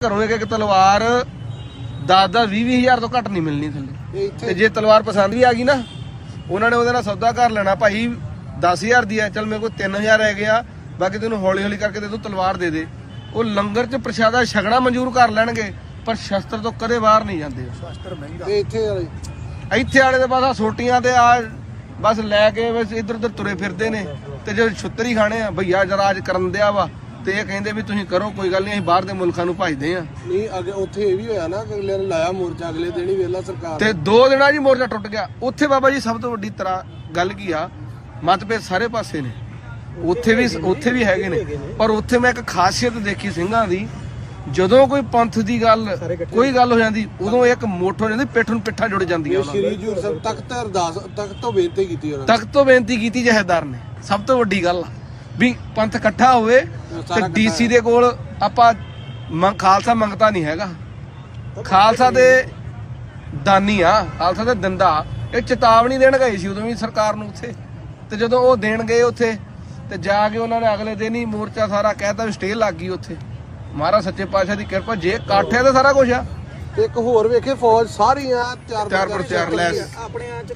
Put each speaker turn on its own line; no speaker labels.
ਘਰੋਂ ਇੱਕ ਇੱਕ ਤਲਵਾਰ 10 10 20 ਹਜ਼ਾਰ ਤੋਂ ਘੱਟ ਨਹੀਂ ਮਿਲਣੀ ਥੱਲੇ। ਤੇ ਜੇ ਤਲਵਾਰ ਪਸੰਦ ਵੀ ਆ ਗਈ ਨਾ ਉਹਨਾਂ ਨੇ ਉਹਦੇ ਨਾਲ ਸੌਦਾ ਕਰ ਲੈਣਾ ਭਾਈ 10000 ਦੀ ਹੈ ਚਲ ਮੇਰੇ ਕੋਲ 3000 ਰਹਿ ਗਿਆ ਬਾਕੀ ਤੈਨੂੰ ਹੌਲੀ ਹੌਲੀ ਕਰਕੇ ਦੇ ਦੂੰ ਤਲਵਾਰ ਦੇ ਦੇ। ਉਹ ਲੰਗਰ 'ਚ ਪ੍ਰਸ਼ਾਦਾ ਛਕਣਾ ਮਨਜ਼ੂਰ ਕਰ ਲੈਣਗੇ ਪਰ ਸ਼ਸਤਰ ਤੋਂ ਕਦੇ ਬਾਹਰ ਨਹੀਂ ਜਾਂਦੇ। ਉਹ।
ਤੇ ਇੱਥੇ ਵਾਲੇ।
ਇੱਥੇ ਵਾਲੇ ਦੇ ਬਸ ਆਹ ਸੋਟੀਆਂ ਤੇ ਆ ਬਸ ਲੈ ਕੇ ਬਸ ਇੱਧਰ ਉੱਧਰ ਤੁਰੇ ਫਿਰਦੇ ਨੇ। ਤੇ ਜੇ ਛੁੱਤਰ ਹੀ ਖਾਣੇ ਆ ਭਈਆ ਜਰਾ ਅੱਜ ਕਰਨ ਦਿਆ ਵਾ ਤੇ ਇਹ ਕਹਿੰਦੇ ਵੀ ਤੁਸੀਂ ਕਰੋ ਕੋਈ ਗੱਲ ਨਹੀਂ ਅਸੀਂ ਬਾਹਰ ਦੇ ਮੁਲਕਾਂ ਨੂੰ ਭਜਦੇ ਆ
ਨਹੀਂ ਅੱਗੇ ਉੱਥੇ ਇਹ ਵੀ ਹੋਇਆ ਨਾ ਕਿ ਅਗਲੇ ਨੇ ਲਾਇਆ ਮੋਰਚਾ ਅਗਲੇ ਦਿਨ ਹੀ ਵੇਲਾ ਸਰਕਾਰ
ਤੇ ਦੋ ਦਿਨਾਂ ਹੀ ਮੋਰਚਾ ਟੁੱਟ ਗਿਆ। ਉੱਥੇ ਬਾਬਾ ਜੀ ਸਭ ਤੋਂ ਵੱਡੀ ਤਰ੍ਹਾਂ ਗੱਲ ਕੀ ਆ? ਮਤਭੇਦ ਸਾਰੇ ਪਾਸੇ ਨੇ। ਉੱਥੇ ਵੀ ਉੱਥੇ ਵੀ ਹੈਗੇ ਨੇ। ਪਰ ਉੱਥੇ ਮੈਂ ਇੱਕ ਖਾਸੀਅਤ ਦੇਖੀ ਸਿੰਘਾਂ ਦੀ। ਜਦੋਂ ਕੋਈ ਪੰਥ ਦੀ ਗੱਲ ਕੋਈ ਗੱਲ ਹੋ ਜਾਂਦੀ ਉਦੋਂ ਇੱਕ ਮੁੱਠ ਹੋ ਜਾਂਦੀ ਪਿੱਠ ਨੂੰ ਪਿੱਠਾਂ ਜੁੜ ਜਾਂਦੀਆਂ ਉਹਨਾਂ
ਸ਼੍ਰੀ ਜੂਰ ਸਾਹਿਬ ਤਖਤ ਅਰਦਾਸ ਤਖਤ ਤੋਂ ਬੇਨਤੀ ਕੀਤੀ ਉਹਨਾਂ
ਤਖਤ ਤੋਂ ਬੇਨਤੀ ਕੀਤੀ ਜਹੇਦਾਰ ਨੇ। ਸਭ ਤੋਂ ਵੱਡੀ ਗੱਲ ਆ ਵੀ ਪੰਥ ਇਕੱਠਾ ਹੋਵੇ ਤੇ ਡੀਸੀ ਦੇ ਕੋਲ ਆਪਾਂ ਖਾਲਸਾ ਮੰਗਤਾ ਨਹੀਂ ਹੈਗਾ। ਖਾਲਸਾ ਦੇ ਦਾਨੀ ਆ ਖਾਲਸਾ ਦੇ ਦੰਦਾ ਇਹ ਚੇਤਾਵਨੀ ਦੇਣ ਗਏ ਸੀ ਉਦੋਂ ਵੀ ਸਰਕਾਰ ਨੂੰ ਉੱਥੇ। ਤੇ ਜਦੋਂ ਉਹ ਦੇਣ ਗਏ ਉੱਥੇ ਤੇ ਜਾ ਕੇ ਉਹਨਾਂ ਨੇ ਅਗਲੇ ਦਿਨ ਹੀ ਮੋਰਚਾ ਸਾਰਾ ਕਹਿਤਾ ਵੀ ਸਟੇ ਲੱਗ ਗਈ ਉੱਥੇ। ਮਹਾਰਾਜ ਸੱਚੇ ਪਾਤਸ਼ਾਹ ਦੀ ਕਿਰਪਾ ਜੇ ਕਾਠੇ ਤੇ ਸਾਰਾ ਕੁਝ ਆ।
ਇੱਕ ਹੋਰ ਵੇਖੇ ਫੌਜ ਸਾਰੀਆਂ ਚਾਰ
ਚਾਰ ਪਰ ਚਾਰ ਲੈਸ
ਆਪਣੇ ਆਂ ਚ